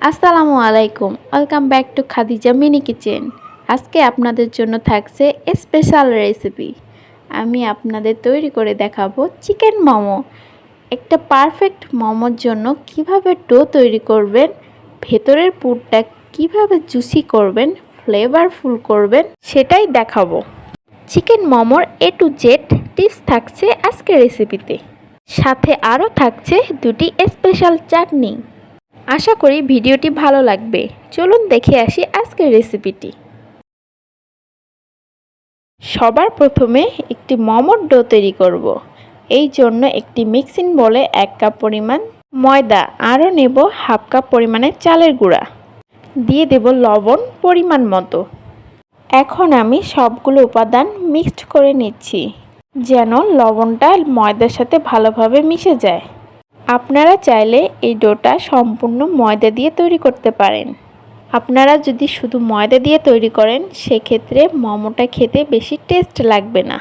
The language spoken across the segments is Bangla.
আসসালামু আলাইকুম। Welcome back to Khadija mini kitchen আজকে আপনাদের জন্য থাকছে স্পেশাল রেসিপি আমি আপনাদের তৈরি করে দেখাবো চিকেন মোমো। একটা পারফেক্ট মোমোর জন্য কীভাবে ডো তৈরি করবেন, ভেতরের পুরটা কীভাবে জুসি করবেন ফ্লেভারফুল করবেন, সেটাই দেখাবো। চিকেন মোমোর এ টু জেড টিপস থাকছে আজকের রেসিপিতে সাথে আরও থাকছে দুটি স্পেশাল চাটনি। আশা করি ভিডিওটি ভালো লাগবে। চলুন দেখে আসি আজকের রেসিপিটি সবার প্রথমে একটি মোমোর ডো তৈরি করব। এই জন্য একটি মিক্সিং বলে এক কাপ পরিমাণ ময়দা, আরও নেব হাফ কাপ পরিমাণের চালের গুঁড়া। দিয়ে দেব লবণ পরিমাণ মতো। এখন আমি সবগুলো উপাদান মিক্সড করে নিচ্ছি, যেন লবণটা ময়দার সাথে ভালোভাবে মিশে যায়। আপনারা চাইলে এই ডোটা সম্পূর্ণ ময়দা দিয়ে তৈরি করতে পারেন। আপনারা যদি শুধু ময়দা দিয়ে তৈরি করেন, সেক্ষেত্রে মোমোটা খেতে বেশি টেস্ট লাগবে না।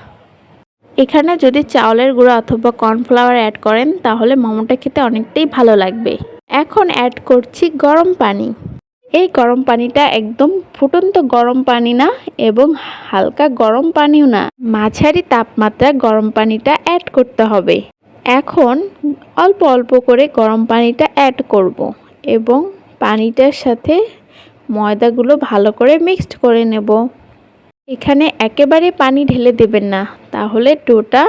এখানে যদি চাউলের গুঁড়ো অথবা কর্নফ্লাওয়ার অ্যাড করেন, তাহলে মোমোটা খেতে অনেকটাই ভালো লাগবে। এখন অ্যাড করছি গরম পানি। এই গরম পানিটা একদম ফুটন্ত গরম পানি না এবং হালকা গরম পানিও না। মাঝারি তাপমাত্রা গরম পানিটা অ্যাড করতে হবে। এখন অল্প অল্প করে গরম পানিটা অ্যাড করব এবং পানিটার সাথে ময়দাগুলো ভালো করে মিক্সড করে নেব। এখানে একেবারে পানি ঢেলে দেবেন না, তাহলে ডোটা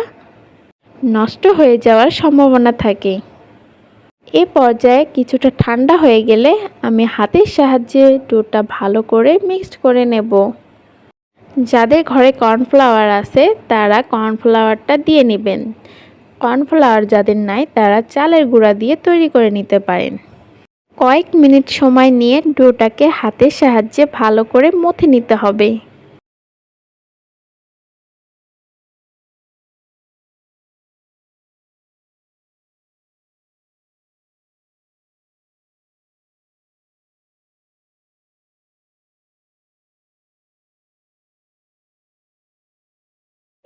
নষ্ট হয়ে যাওয়ার সম্ভাবনা থাকে। এ পর্যায়ে কিছুটা ঠান্ডা হয়ে গেলে আমি হাতের সাহায্যে ডোটা ভালো করে মিক্সড করে নেব। যাদের ঘরে কর্নফ্লাওয়ার আছে, তারা কর্নফ্লাওয়ারটা দিয়ে নেবেন। কর্নফ্লাওয়ার যাদের নাই, তারা চালের গুঁড়া দিয়ে তৈরি করে নিতে পারেন। কয়েক মিনিট সময় নিয়ে ডোটাকে হাতের সাহায্যে ভালো করে মথে নিতে হবে।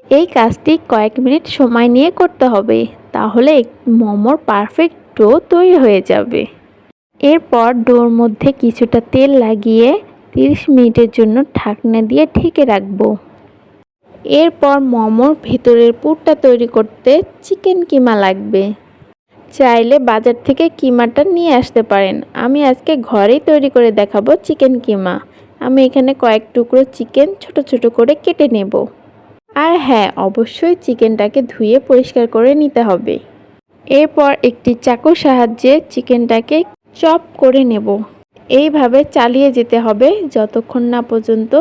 এই কাজটি কয়েক মিনিট সময় নিয়ে করতে হবে, তাহলে মোমোর পারফেক্ট ডো তৈরি হয়ে যাবে। এরপর ডোর মধ্যে কিছুটা তেল লাগিয়ে 30 মিনিটের জন্য ঢাকনা দিয়ে ঢেকে রাখব। এরপর মোমোর ভেতরের পুরটা তৈরি করতে চিকেন কিমা লাগবে। চাইলে বাজার থেকে কিমাটা নিয়ে আসতে পারেন। আমি আজকে ঘরেই তৈরি করে দেখাবো চিকেন কিমা। আমি এখানে কয়েক টুকরো চিকেন ছোট ছোট করে কেটে নেব। আর হ্যাঁ অবশ্যই চিকেনটাকে ধুয়ে পরিষ্কার করে নিতে হবে। এরপর একটি চাকুর সাহায্যে চিকেনটাকে চপ করে নেব। এইভাবে চালিয়ে যেতে হবে যতক্ষণ না পর্যন্ত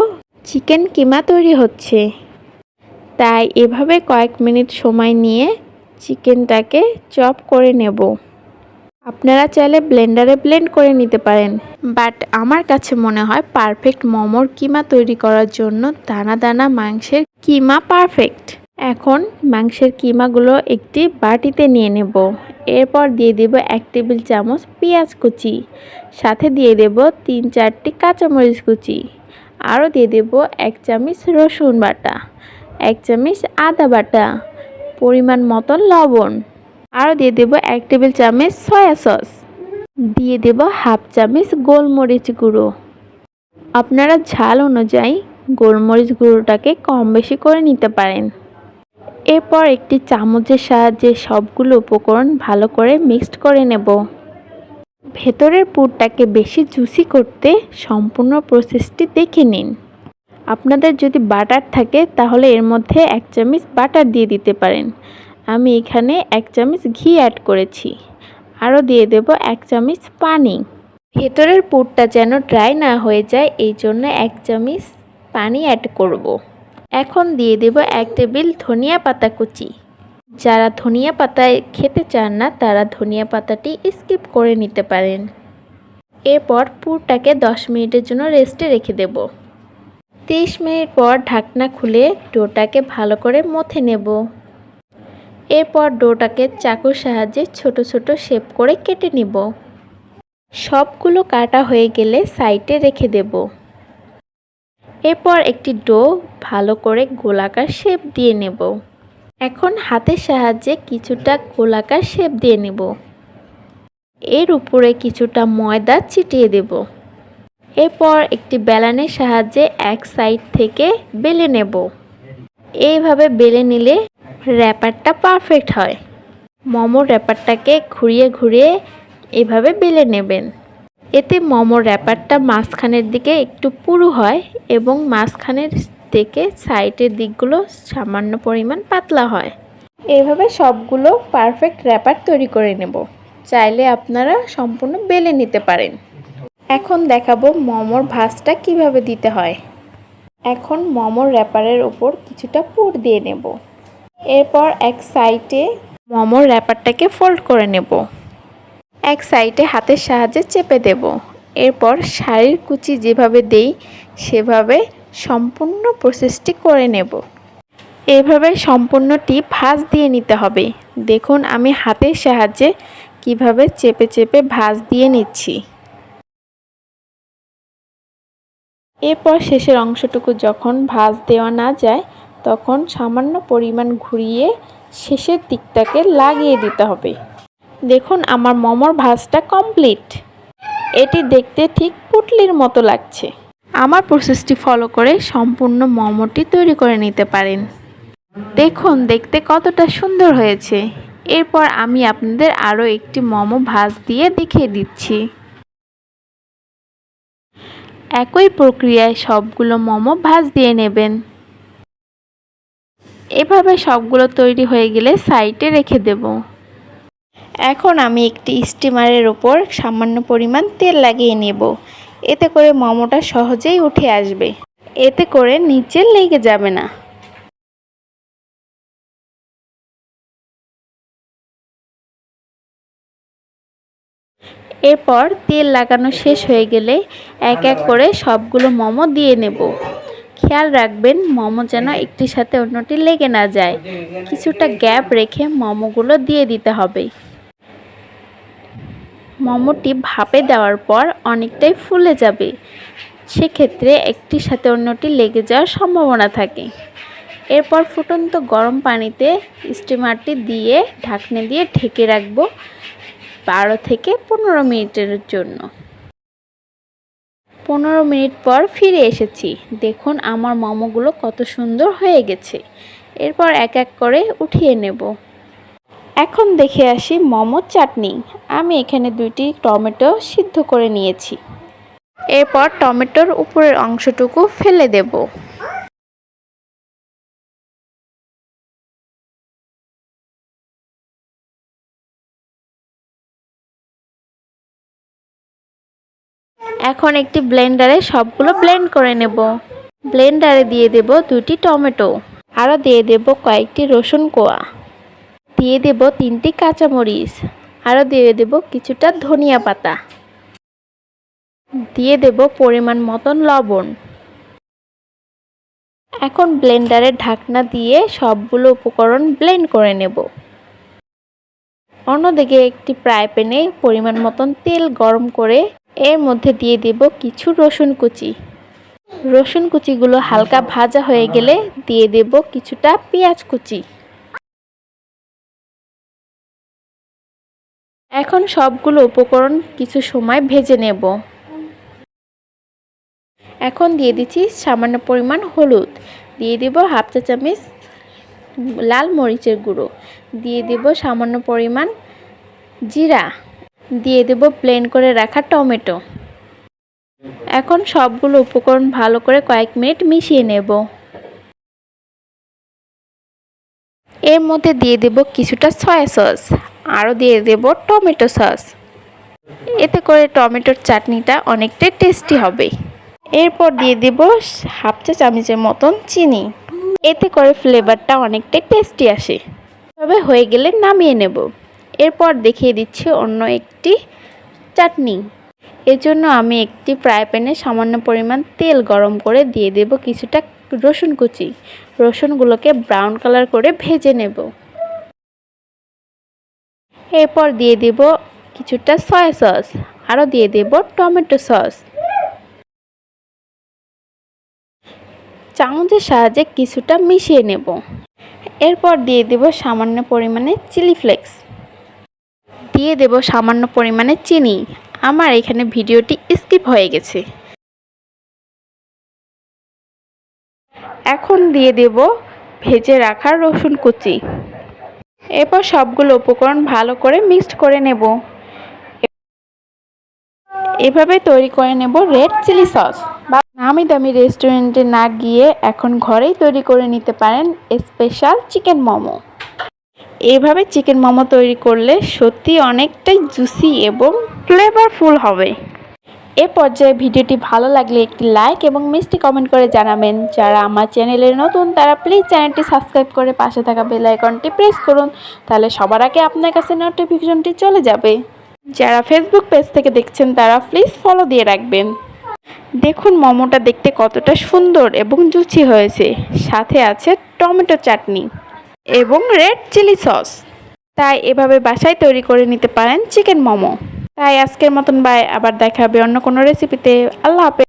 চিকেন কিমা তৈরি হচ্ছে। তাই এভাবে কয়েক মিনিট সময় নিয়ে চিকেনটাকে চপ করে নেব। আপনারা চাইলে ব্লেন্ডারে ব্লেন্ড করে নিতে পারেন। বাট আমার কাছে মনে হয় পারফেক্ট মোমোর কিমা তৈরি করার জন্য দানা দানা মাংসের কিমা পারফেক্ট। এখন মাংসের কিমাগুলো একটি বাটিতে নিয়ে নেব। এরপর দিয়ে দেব এক টেবিল চামচ পেঁয়াজ কুচি। সাথে দিয়ে দেব তিন চারটি কাঁচামরিচ কুচি। আরও দিয়ে দেব এক চামচ রসুন বাটা, এক চামচ আদা বাটা, পরিমাণ মতো লবণ। আরও দিয়ে দেব এক টেবিল চামচ সয়া সস। দিয়ে দেব হাফ চামচ গোলমরিচ গুঁড়ো। আপনারা ঝাল অনুযায়ী গোলমরিচ গুঁড়োটাকে কম বেশি করে নিতে পারেন। এরপর একটি চামচের সাহায্যে সবগুলো উপকরণ ভালো করে মিক্সড করে নেব। ভেতরের পুরটাকে বেশি জুসি করতে সম্পূর্ণ প্রসেসটি দেখে নিন। আপনাদের যদি বাটার থাকে, তাহলে এর মধ্যে এক চামচ বাটার দিয়ে দিতে পারেন। আমি এখানে এক চামচ ঘি অ্যাড করেছি। আরও দিয়ে দেব এক চামচ পানি। ভেতরের পুরটা যেন ড্রাই না হয়ে যায় এই জন্য এক চামচ পানি অ্যাড করব। এখন দিয়ে দেব এক টেবিল ধনিয়া পাতা কুচি। যারা ধনিয়া পাতায় খেতে চান না, তারা ধনিয়া পাতাটি স্কিপ করে নিতে পারেন। এরপর পুরটাকে দশ মিনিটের জন্য রেস্টে রেখে দেব। তিরিশ মিনিট পর ঢাকনা খুলে ডোটাকে ভালো করে মথে নেব। এরপর ডোটাকে চাকুর সাহায্যে ছোট ছোট শেপ করে কেটে নিব। সবগুলো কাটা হয়ে গেলে সাইডে রেখে দেব। এরপর একটি ডো ভালো করে গোলাকার শেপ দিয়ে নেব। এখন হাতের সাহায্যে কিছুটা গোলাকার শেপ দিয়ে নেব। এর উপরে কিছুটা ময়দা ছিটিয়ে দেব। এরপর একটি বেলানের সাহায্যে এক সাইড থেকে বেলে নেব। এইভাবে বেলে নিলে র্যাপারটা পারফেক্ট হয়। মোমোর র্যাপারটাকে ঘুরিয়ে ঘুরিয়ে এভাবে বেলে নেবেন। এতে মোমোর র্যাপারটা মাঝখানের দিকে একটু পুরু হয় এবং মাঝখানের থেকে সাইডের দিকগুলো সামান্য পরিমাণ পাতলা হয়। এভাবে সবগুলো পারফেক্ট র্যাপার তৈরি করে নেব। চাইলে আপনারা সম্পূর্ণ বেলে নিতে পারেন। এখন দেখাবো মোমোর ভাজটা কীভাবে দিতে হয়। এখন মোমোর র্যাপারের ওপর কিছুটা পুর দিয়ে নেব। এরপর এক সাইডে মোমোর র্যাপারটাকে ফোল্ড করে নেব। এক সাইডে হাতের সাহায্যে চেপে দেব। এরপর শাড়ির কুচি যেভাবে দেই, সেভাবে সম্পূর্ণ প্রসেসটি করে নেব। এভাবে সম্পূর্ণটি ভাঁজ দিয়ে নিতে হবে। দেখুন, আমি হাতের সাহায্যে কীভাবে চেপে চেপে ভাঁজ দিয়ে নিচ্ছি। এরপর শেষের অংশটুকু যখন ভাঁজ দেওয়া না যায়, তখন সামান্য পরিমাণ ঘুরিয়ে শেষের দিকটাকে লাগিয়ে দিতে হবে। দেখুন, আমার মোমোর ভাজটা কমপ্লিট এটি দেখতে ঠিক পুটলির মতো লাগছে। আমার প্রসেসটি ফলো করে সম্পূর্ণ মোমোটি তৈরি করে নিতে পারেন। দেখুন, দেখতে কতটা সুন্দর হয়েছে। এরপর আমি আপনাদের আরও একটি মোমো ভাজ দিয়ে দেখিয়ে দিচ্ছি। একই প্রক্রিয়ায় সবগুলো মোমো ভাজ দিয়ে নেবেন। এভাবে সবগুলো তৈরি হয়ে গেলে সাইডে রেখে দেব। এখন আমি একটি স্টিমারের ওপর সামান্য পরিমাণ তেল লাগিয়ে নেব। এতে করে মোমোটা সহজেই উঠে আসবে। এতে করে নিচে লেগে যাবে না। এরপর তেল লাগানো শেষ হয়ে গেলে এক এক করে সবগুলো মোমো দিয়ে নেব। খেয়াল রাখবেন, মোমো যেন একটির সাথে অন্যটি লেগে না যায়। কিছুটা গ্যাপ রেখে মোমোগুলো দিয়ে দিতে হবে। মোমোটি ভাপে দেওয়ার পর অনেকটাই ফুলে যাবে। সেক্ষেত্রে একটির সাথে অন্যটি লেগে যাওয়ার সম্ভাবনা থাকে। এরপর ফুটন্ত গরম পানিতে স্টিমারটি দিয়ে ঢাকনে দিয়ে ঢেকে রাখব বারো থেকে পনেরো মিনিটের জন্য। পনেরো মিনিট পর ফিরে এসেছি। দেখুন আমার মোমোগুলো কত সুন্দর হয়ে গেছে। এরপর এক এক করে উঠিয়ে নেব। এখন দেখে আসি মোমো চাটনি। আমি এখানে দুইটি টমেটো সিদ্ধ করে নিয়েছি। এরপর টমেটোর উপরের অংশটুকু ফেলে দেব। এখন একটি ব্লেন্ডারে সবগুলো ব্লেন্ড করে নেব। ব্লেন্ডারে দিয়ে দেব দুটি টমেটো। আরও দিয়ে দেব কয়েকটি রসুন কোয়া। দিয়ে দেব তিনটি কাঁচামরিচ আরও দিয়ে দেব কিছুটা ধনিয়া পাতা। দিয়ে দেব পরিমাণ মতন লবণ। এখন ব্লেন্ডারের ঢাকনা দিয়ে সবগুলো উপকরণ ব্লেন্ড করে নেব। অন্যদিকে একটি ফ্রাই প্যানে পরিমাণ মতন তেল গরম করে এর মধ্যে দিয়ে দেব কিছু রসুন কুচি। রসুন কুচিগুলো হালকা ভাজা হয়ে গেলে দিয়ে দেব কিছুটা পেঁয়াজ কুচি। এখন সবগুলো উপকরণ কিছু সময় ভেজে নেব। এখন দিয়ে দিচ্ছি সামান্য পরিমাণ হলুদ। দিয়ে দেব হাফ চা চামচ লাল মরিচের গুঁড়ো। দিয়ে দেব সামান্য পরিমাণ জিরা। দিয়ে দেব প্লেন করে রাখা টমেটো। এখন সবগুলো উপকরণ ভালো করে কয়েক মিনিট মিশিয়ে নেব। এর মধ্যে দিয়ে দেব কিছুটা সয়া সস আরও দিয়ে দেব টমেটো সস এতে করে টমেটোর চাটনিটা অনেকটাই টেস্টি হবে। এরপর দিয়ে দেব হাফ চা চামচের মতন চিনি। এতে করে ফ্লেভারটা অনেকটাই টেস্টি আসে। তবে হয়ে গেলে নামিয়ে নেব। এরপর দেখিয়ে দিচ্ছি অন্য একটি চাটনি। এজন্য আমি একটি ফ্রাই প্যানে সামান্য পরিমাণ তেল গরম করে দিয়ে দেব কিছুটা রসুন কুচি। রসুনগুলোকে ব্রাউন কালার করে ভেজে নেব। এরপর দিয়ে দেব কিছুটা সয়া সস আরও দিয়ে দেব টমেটো সস চামচের সাহায্যে কিছুটা মিশিয়ে নেব। এরপর দিয়ে দেব সামান্য পরিমাণে চিলি ফ্লেক্স দিয়ে দেব সামান্য পরিমাণে চিনি। আমার এখানে ভিডিওটি স্কিপ হয়ে গেছে। এখন দিয়ে দেব ভেজে রাখা রসুন কুচি। এরপর সবগুলো উপকরণ ভালো করে মিক্সড করে নেব। এভাবে তৈরি করে নেব রেড চিলি সস বা নামি দামি রেস্টুরেন্টে না গিয়ে এখন ঘরেই তৈরি করে নিতে পারেন স্পেশাল চিকেন মোমো। এভাবে চিকেন মোমো তৈরি করলে সত্যি অনেকটাই জুসি এবং ফ্লেভারফুল হবে। এ পর্যায়ে ভিডিওটি ভালো লাগলে একটি লাইক এবং মিষ্টি কমেন্ট করে জানাবেন। যারা আমার চ্যানেলে নতুন, তারা প্লিজ চ্যানেলটি সাবস্ক্রাইব করে পাশে থাকা বেল আইকনটি প্রেস করুন, তাহলে সবার আগে আপনার কাছে নোটিফিকেশনটি চলে যাবে। যারা ফেসবুক পেজ থেকে দেখছেন, তারা প্লিজ ফলো দিয়ে রাখবেন। দেখুন মোমোটা দেখতে কতটা সুন্দর এবং জুচি হয়েছে। সাথে আছে টমেটো চাটনি এবং রেড চিলি সস তাই এভাবে বাসায় তৈরি করে নিতে পারেন চিকেন মোমো। তাই আজকের মতন বাই আবার দেখা হবে অন্য কোনো রেসিপিতে আল্লাহ হাফেজ।